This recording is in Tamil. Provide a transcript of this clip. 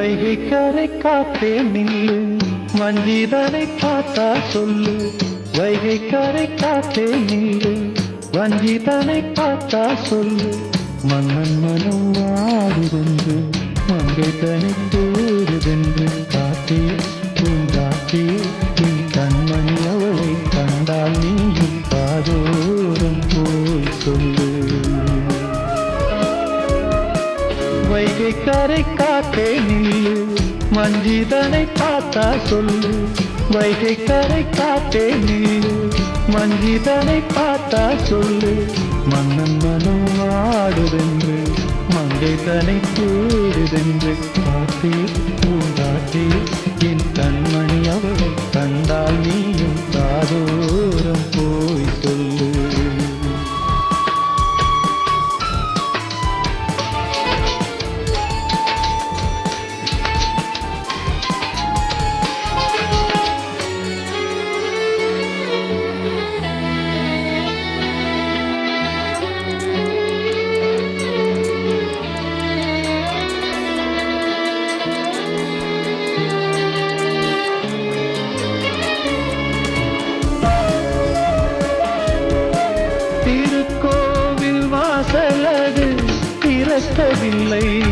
வைகை கரை காத்தே நில்லு. வஞ்சிதனை பார்த்தா சொல்லு. வைகை கரை காத்தே நில்லு. வஞ்சிதனை பார்த்தா சொல்லு. மன்னன் மனம் வாடுதென்று மங்கை தனி கூறுதென்று வைகை கரை காத்தே நில்லு. மஞ்சிதனை பார்த்தா சொல்லு. வைகை கரை காத்தே நில்லு. மஞ்சிதனை பார்த்தா சொல்லு. மன்னன் மனம் ஆடுதென்று மங்கை தனை கூடுதென்று பார்த்தே lovingly.